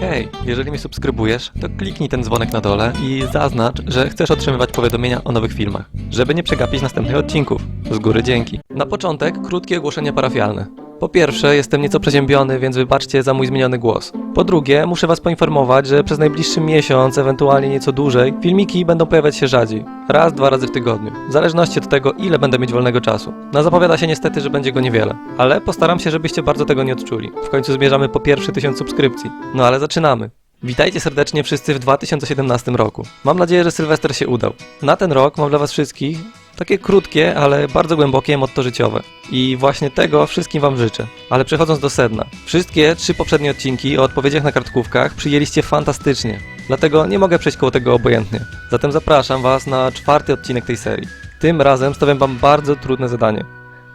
Hej, jeżeli mnie subskrybujesz, to kliknij ten dzwonek na dole i zaznacz, że chcesz otrzymywać powiadomienia o nowych filmach, żeby nie przegapić następnych odcinków. Z góry dzięki. Na początek krótkie ogłoszenia parafialne. Po pierwsze, jestem nieco przeziębiony, więc wybaczcie za mój zmieniony głos. Po drugie, muszę Was poinformować, że przez najbliższy miesiąc, ewentualnie nieco dłużej, filmiki będą pojawiać się rzadziej. Raz, dwa razy w tygodniu. W zależności od tego, ile będę mieć wolnego czasu. No zapowiada się niestety, że będzie go niewiele. Ale postaram się, żebyście bardzo tego nie odczuli. W końcu zmierzamy po pierwszy tysiąc subskrypcji. No ale zaczynamy. Witajcie serdecznie wszyscy w 2017 roku. Mam nadzieję, że Sylwester się udał. Na ten rok mam dla Was wszystkich takie krótkie, ale bardzo głębokie motto życiowe. I właśnie tego wszystkim Wam życzę. Ale przechodząc do sedna. Wszystkie trzy poprzednie odcinki o odpowiedziach na kartkówkach przyjęliście fantastycznie. Dlatego nie mogę przejść koło tego obojętnie. Zatem zapraszam Was na czwarty odcinek tej serii. Tym razem stawiam Wam bardzo trudne zadanie.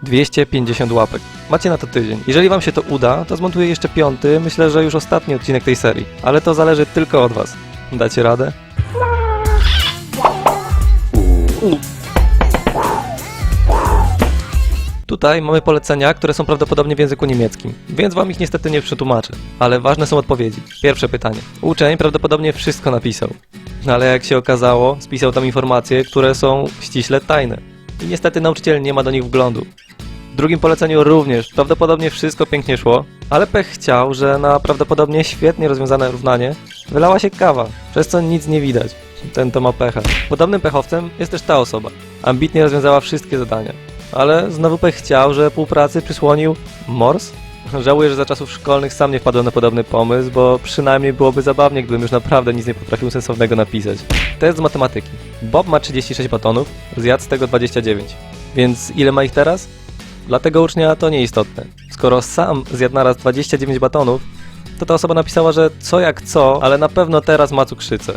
250 łapek. Macie na to tydzień. Jeżeli Wam się to uda, to zmontuję jeszcze piąty, myślę, że już ostatni odcinek tej serii. Ale to zależy tylko od Was. Dacie radę? Tutaj mamy polecenia, które są prawdopodobnie w języku niemieckim, więc wam ich niestety nie przetłumaczę. Ale ważne są odpowiedzi. Pierwsze pytanie. Uczeń prawdopodobnie wszystko napisał. Ale jak się okazało, spisał tam informacje, które są ściśle tajne. I niestety nauczyciel nie ma do nich wglądu. W drugim poleceniu również prawdopodobnie wszystko pięknie szło, ale pech chciał, że na prawdopodobnie świetnie rozwiązane równanie wylała się kawa, przez co nic nie widać. Ten to ma pecha. Podobnym pechowcem jest też ta osoba. Ambitnie rozwiązała wszystkie zadania. Ale znowu pech chciał, że pół pracy przysłonił Mors? Żałuję, że za czasów szkolnych sam nie wpadłem na podobny pomysł, bo przynajmniej byłoby zabawnie, gdybym już naprawdę nic nie potrafił sensownego napisać. Test z matematyki. Bob ma 36 batonów, zjadł z tego 29. Więc ile ma ich teraz? Dla tego ucznia to nieistotne. Skoro sam zjadł naraz 29 batonów, to ta osoba napisała, że co jak co, ale na pewno teraz ma cukrzycę.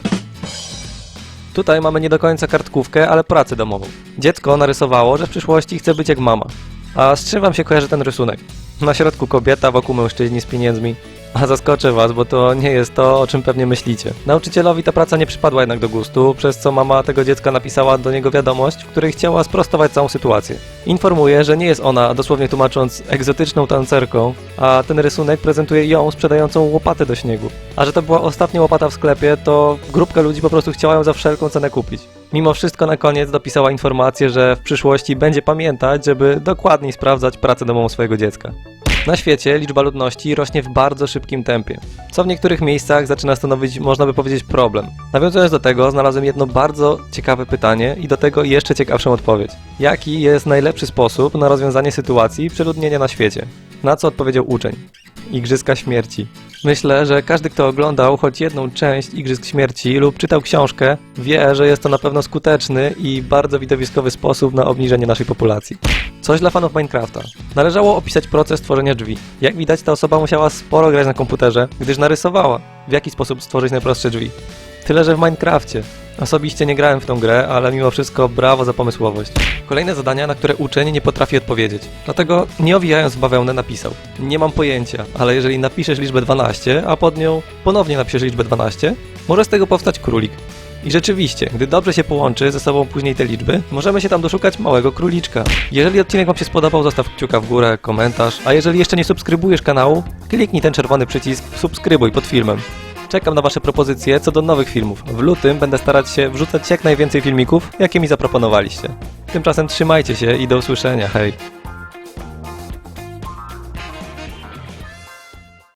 Tutaj mamy nie do końca kartkówkę, ale pracę domową. Dziecko narysowało, że w przyszłości chce być jak mama. A z czym wam się kojarzy ten rysunek? Na środku kobieta, wokół mężczyźni z pieniędzmi. A zaskoczę was, bo to nie jest to, o czym pewnie myślicie. Nauczycielowi ta praca nie przypadła jednak do gustu, przez co mama tego dziecka napisała do niego wiadomość, w której chciała sprostować całą sytuację. Informuje, że nie jest ona, dosłownie tłumacząc, egzotyczną tancerką, a ten rysunek prezentuje ją sprzedającą łopatę do śniegu. A że to była ostatnia łopata w sklepie, to grupka ludzi po prostu chciała ją za wszelką cenę kupić. Mimo wszystko na koniec dopisała informację, że w przyszłości będzie pamiętać, żeby dokładniej sprawdzać pracę domową swojego dziecka. Na świecie liczba ludności rośnie w bardzo szybkim tempie, co w niektórych miejscach zaczyna stanowić, można by powiedzieć, problem. Nawiązując do tego, znalazłem jedno bardzo ciekawe pytanie i do tego jeszcze ciekawszą odpowiedź. Jaki jest najlepszy sposób na rozwiązanie sytuacji przeludnienia na świecie? Na co odpowiedział uczeń? Igrzyska śmierci. Myślę, że każdy, kto oglądał choć jedną część Igrzysk Śmierci lub czytał książkę, wie, że jest to na pewno skuteczny i bardzo widowiskowy sposób na obniżenie naszej populacji. Coś dla fanów Minecrafta. Należało opisać proces tworzenia drzwi. Jak widać, ta osoba musiała sporo grać na komputerze, gdyż narysowała, w jaki sposób stworzyć najprostsze drzwi. Tyle, że w Minecrafcie. Osobiście nie grałem w tą grę, ale mimo wszystko brawo za pomysłowość. Kolejne zadania, na które uczeń nie potrafi odpowiedzieć. Dlatego, nie owijając w bawełnę, napisał. Nie mam pojęcia, ale jeżeli napiszesz liczbę 12, a pod nią ponownie napiszesz liczbę 12, może z tego powstać królik. I rzeczywiście, gdy dobrze się połączy ze sobą później te liczby, możemy się tam doszukać małego króliczka. Jeżeli odcinek Wam się spodobał, zostaw kciuka w górę, komentarz, a jeżeli jeszcze nie subskrybujesz kanału, kliknij ten czerwony przycisk subskrybuj pod filmem. Czekam na Wasze propozycje co do nowych filmów. W lutym będę starać się wrzucać jak najwięcej filmików, jakie mi zaproponowaliście. Tymczasem trzymajcie się i do usłyszenia, hej!